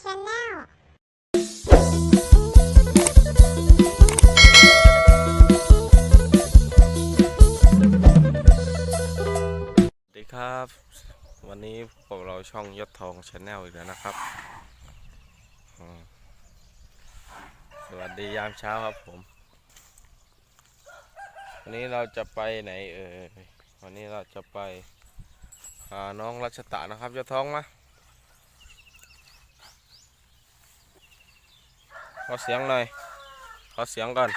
ชาแนลสวัสดีครับ วันนี้พวกเราช่องยศทองชาแนลอีกแล้วนะครับอืมสวัสดียามเช้าครับผม วันนี้เราจะไปไหนเอ่ยวันนี้เราจะไปหาน้องรัชตะนะครับยศทองมา ขอเสียงหน่อย ขอเสียงก่อน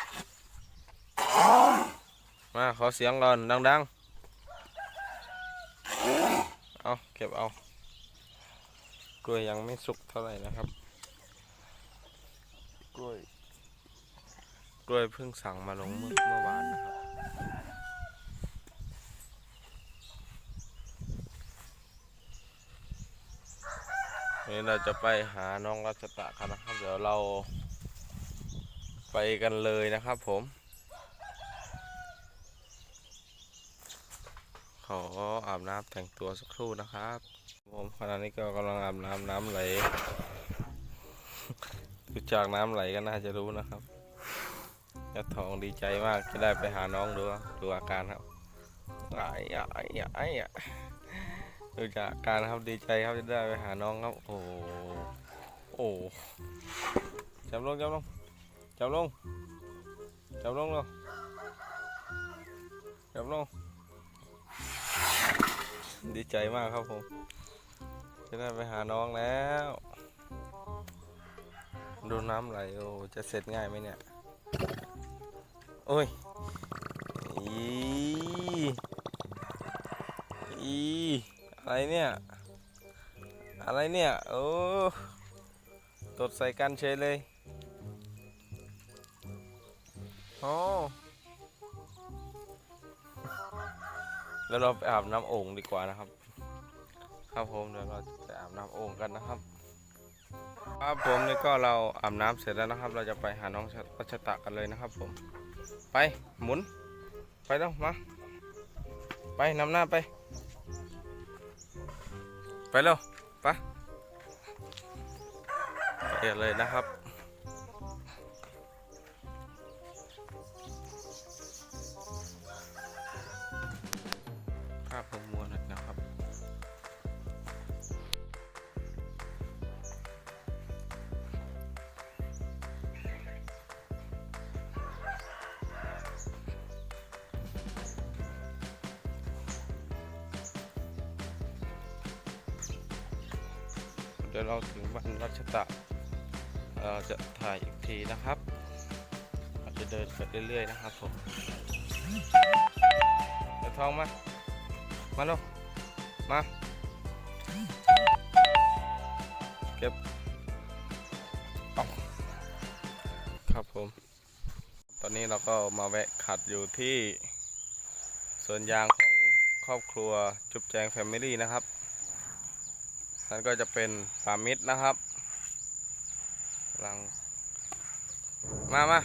มา ขอเสียงก่อน ดังๆ เอาเก็บเอา กล้วยยังไม่สุกเท่าไหร่นะครับ กล้วย กล้วยเพิ่งสั่งมาลงเมื่อเมื่อวานนะครับนนี้เราจะไปหาน้องรัชตะกันนะครับ เดี๋ยวเรา ไปกันเลยนะครับผม ขออาบน้ำแต่งตัวสักครู่นะครับ ผมขณะนี้ก็กำลังอาบน้ำน้ำไหลดูจากน้ำไหลก็น่าจะรู้นะครับยาทองดีใจมากจะได้ไปหาน้องดูดูอาการครับไอ้อะไอ้อะไอ้อะดูจากอาการครับดีใจครับจะได้ไปหาน้องครับ โอ้โหโอ้จับลงจับลง จับลง จับลงลยจับลง ดีใจมากครับผม จะได้ไปหาน้องแล้ว ดูน้ำไหล โอ้ จะเสร็จง่ายไหมเนี่ย โอ้ย อีอีอะไรเนี่ย อะไรเนี่ย โอ้ ตดใส่กันเฉยเลย โอ้แล้วเราไปอาบน้ำโอ่งดีกว่านะครับ ครับผมเดี๋ยวเราจะไปอาบน้ำโอ่งกันนะครับ ครับผมนี่ก็เราอาบน้ำเสร็จแล้วนะครับ เราจะไปหาน้องรัชตะกันเลยนะครับ ผม ไปหมุน ไปแล้วมา ไปนำหน้าไป ไปเร็วไปไปเลยนะครับ ดี๋ยวเราถึงบ้านรัชตะเอ่อจะถ่ายอีกทีนะครับอาจจะเดินไปเรื่อยๆนะครับผมเดี๋ยวทองมา มาเร็วมา เก็บเอาครับผม ตอนนี้เราก็มาแวะขัดอยู่ที่สวนยางของครอบครัวจุบแจงแฟมิลี่นะครับ นั่นก็จะเป็นปามิดนะครับกำลังมามา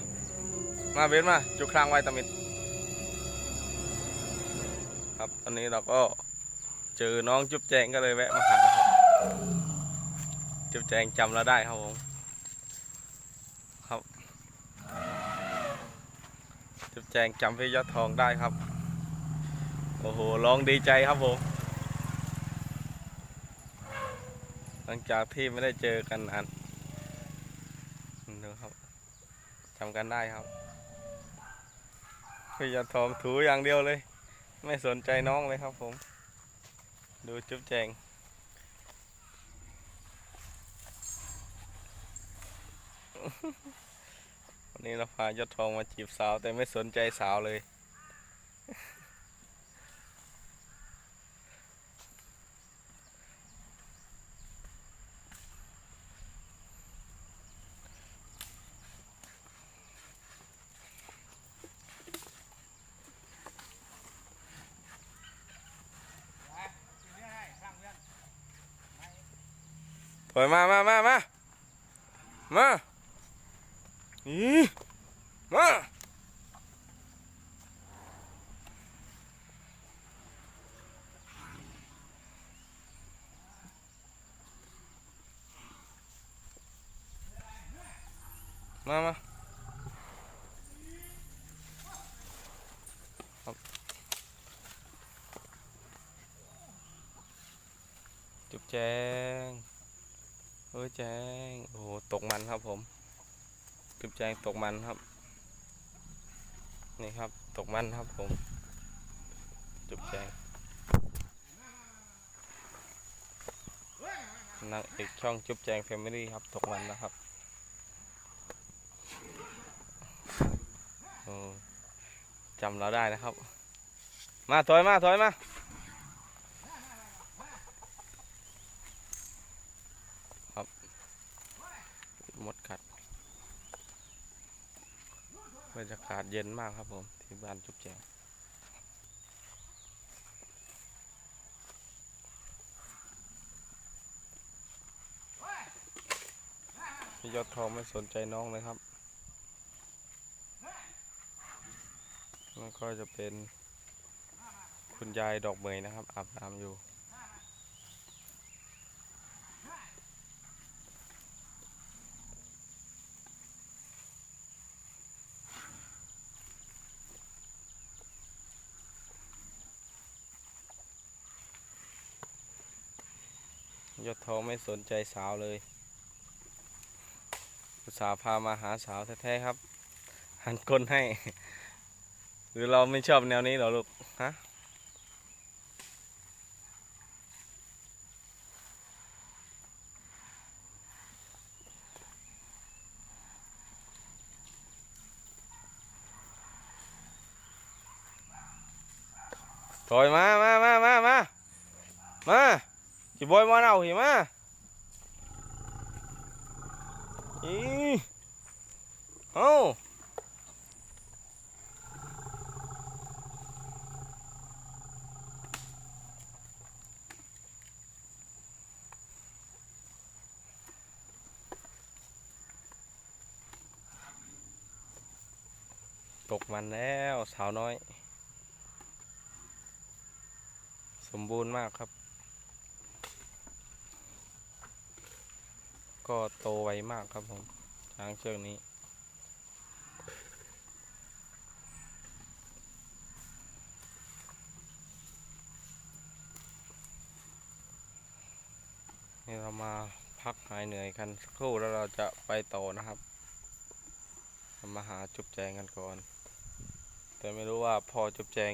มาเบนมา จุกครางไว้ตามิด ครับตอนนี้เราก็เจอน้องจุ๊บแจงก็เลยแวะมาหาครับจุ๊บแจงจำเราได้ครับผมครับจุ๊บแจงจำพี่ยอดทองได้ครับ โอ้โหร้องดีใจครับผม ห ลังจากที่ไม่ได้เจอกันนานดูครับจำกันได้ครับพี่ยอดทองถูอย่างเดียวเลย ไม่สนใจน้องเลยครับผม ดูจุ๊บแจงวันนี้เราพายอดทองมาจีบสาวแต่ไม่สนใจสาวเลย ถอยมามามามามา อีมามามาครับจุบแจงเอ้ยแจงโอ้โห ตกมันครับผมจุบแจงตกมันครับ นี่ครับ ตกมันครับผมจุบแจงนางเอกช่องจุบแจงแฟมิลี่ครับ ตกมันนะครับโอ้จำเราได้นะครับ มาถอยมาถอยมา ครับหมดกัดบรรยากาศเย็นมากครับผมที่บ้านจุ๊บแจงพี่ยอดทองไม่สนใจน้องเลยครับแล้วก็จะเป็นคุณยายดอกเหมยนะครับ อาบน้ำอยู่ ยอดทองไม่สนใจสาวเลยอุตส่าห์พามาหาสาวแท้ๆครับ หันก้นให้ หรือเราไม่ชอบแนวนี้หรอลูก ฮะ ถอยมา มา มา มา มา มา chị bôi món nào thì má ý ô ตกมันแล้วสาวน้อย สมบูรณ์มากครับ ก็โตไวมากครับผม ช้างเชือกนี้ นี่เรามาพักหายเหนื่อยกันสักครู่แล้วเราจะไปต่อนะครับ มาหาจุบแจงกันก่อน แต่ไม่รู้ว่าพอจุบแจง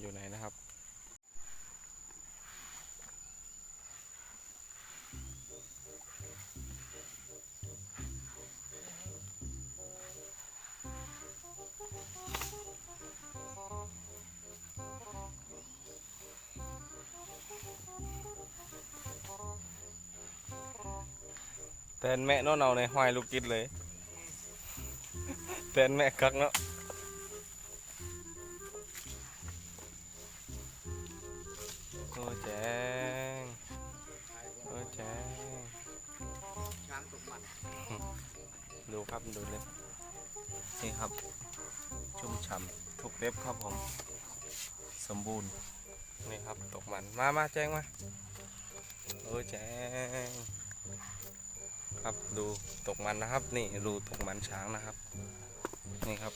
อยู่ไหนนะครับ tên mẹ nó nào này hoài lục kít lấy tên mẹ cắt nó ôi chàng ôi chàng ช้างตกมันดูครับดูเลยนี่ครับ ชุ่มฉ่ำทุกเล็บครับผม สมบูรณ์ นี่ครับตกมัน มามาแจ้งมา โอ้แจ้ง ครับดูตกมันนะครับ นี่ดูตกมันช้างนะครับ นี่ครับ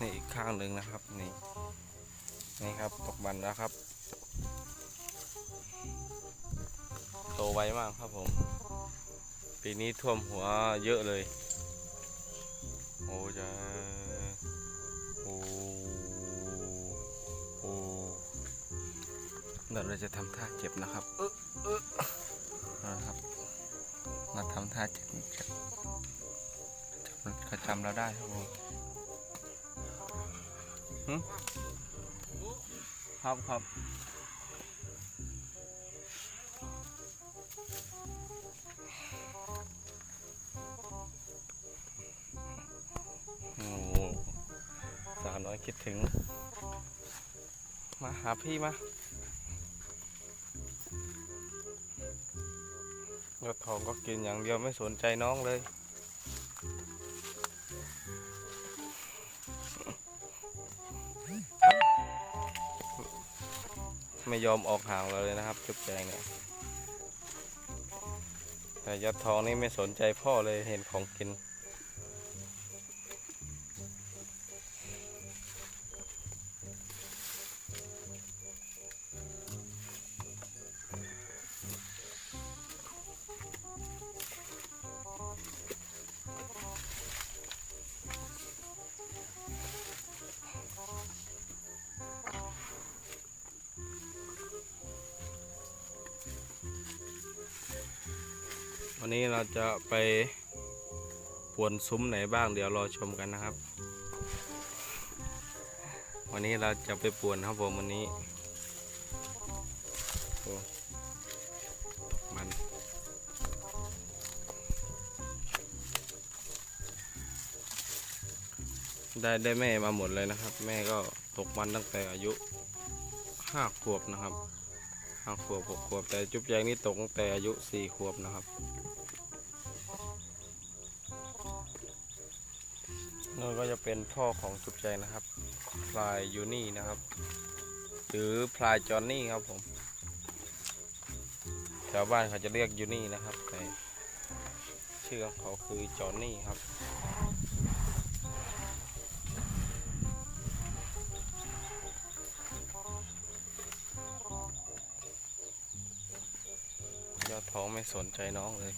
นี่อีกข้างหนึ่งนะครับ นี่นี่ครับตกมันแล้วครับ โตไวมากครับผม ปีนี้ท่วมหัวเยอะเลยโอ้จะโอ้โอ้เดี๋ยวเราจะทำท่าเจ็บนะครับเออเออนะครับ มาทำท่าจ็บจ็บจำเขาจำเราได้ครับผมหึครับครับโอ้สาวน้อยคิดถึง มาหาพี่มา ยอดทองก็กินอย่างเดียวไม่สนใจน้องเลย ไม่ยอมออกห่างเราเลยนะครับจุ๊บแจงเนี่ยแต่ยอดทองนี่ไม่สนใจพ่อเลยเห็นของกิน วันนี้เราจะไปป่วนซุ้มไหนบ้างเดี๋ยวรอชมกันนะครับ วันนี้เราจะไปป่วนครับผมวันนี้โอ้ตกมันได้ได้แม่มาหมดเลยนะครับ แม่ก็ตกมันตั้งแต่อายุห้าขวบนะครับห้าขวบหกขวบแต่จุ๊บแจงนี่ตกตั้งแต่อายุสี่ขวบนะครับ นั่นก็จะเป็นพ่อของจุ๊บแจนะครับ พลายยูนี่นะครับ หรือพลายจอนนี่ครับผมแถวบ้านเขาจะเรียกยูนี่นะครับแต่ชื่อของเขาคือจอนนี่ครับยอดท้องไม่สนใจน้องเลย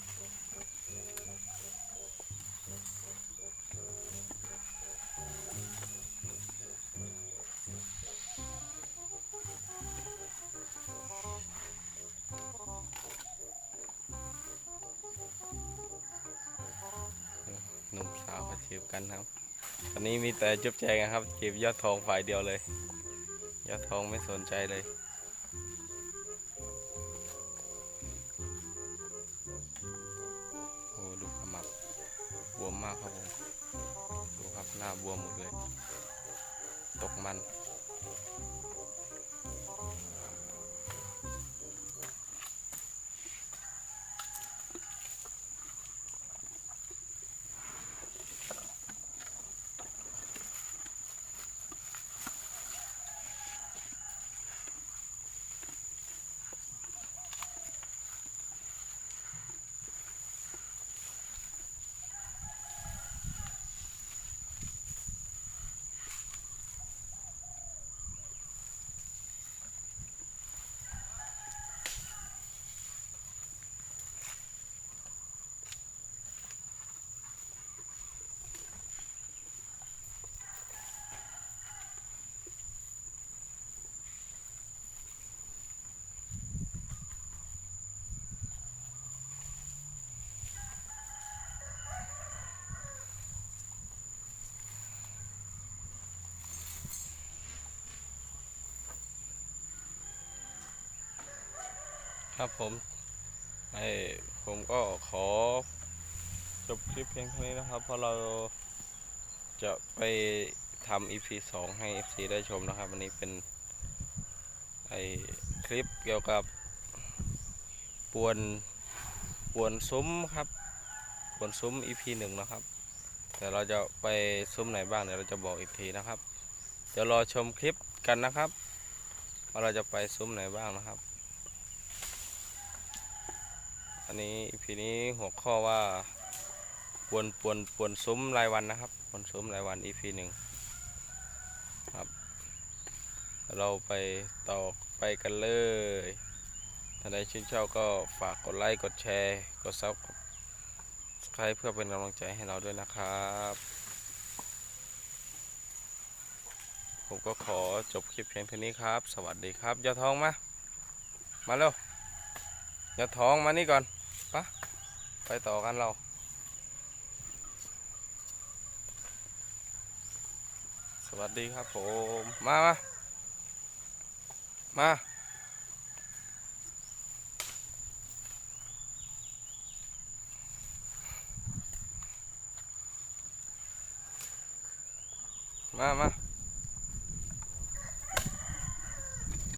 แต่จุ๊บแจงนะครับจีบยอดทองฝ่ายเดียวเลย ยอดทองไม่สนใจเลยโอ้ดูขมับบวมมากครับผมดูครับหน้าบวมหมดเลย ตกมัน ครับผมไอผมก็ขอจบคลิปเพียงเท่านี้นะครับ เพราะเราจะไปทำ EP 2 ให้ FC ได้ชมนะครับ วันนี้เป็นไอคลิปเกี่ยวกับปวนปวนซุ้มครับปวนซุ้ม EP 1 นะครับ แต่เราจะไปซุ้มไหนบ้างเดี๋ยวเราจะบอกอีกทีนะครับเดี๋ยวรอชมคลิปกันนะครับว่าเราจะไปซุ้มไหนบ้างนะครับ อันนี้พีนี้หัวข้อว่าปวนปวนปวนซุ้มรายวันนะครับปวนซุ้มรายวัน EP หนึ่งครับ เราไปต่อไปกันเลยถ้าใดชื่นชอบก็ฝากกดไลค์กดแชร์กดซับสไครต์เพื่อเป็นกำลังใจให้เราด้วยนะครับ ผมก็ขอจบคลิปเพียงเท่านี้ครับ สวัสดีครับยอดทองมา มาเร็วยอดทองมานี่ก่อน ปะไปต่อกันเรา สวัสดีครับผม มามามามามา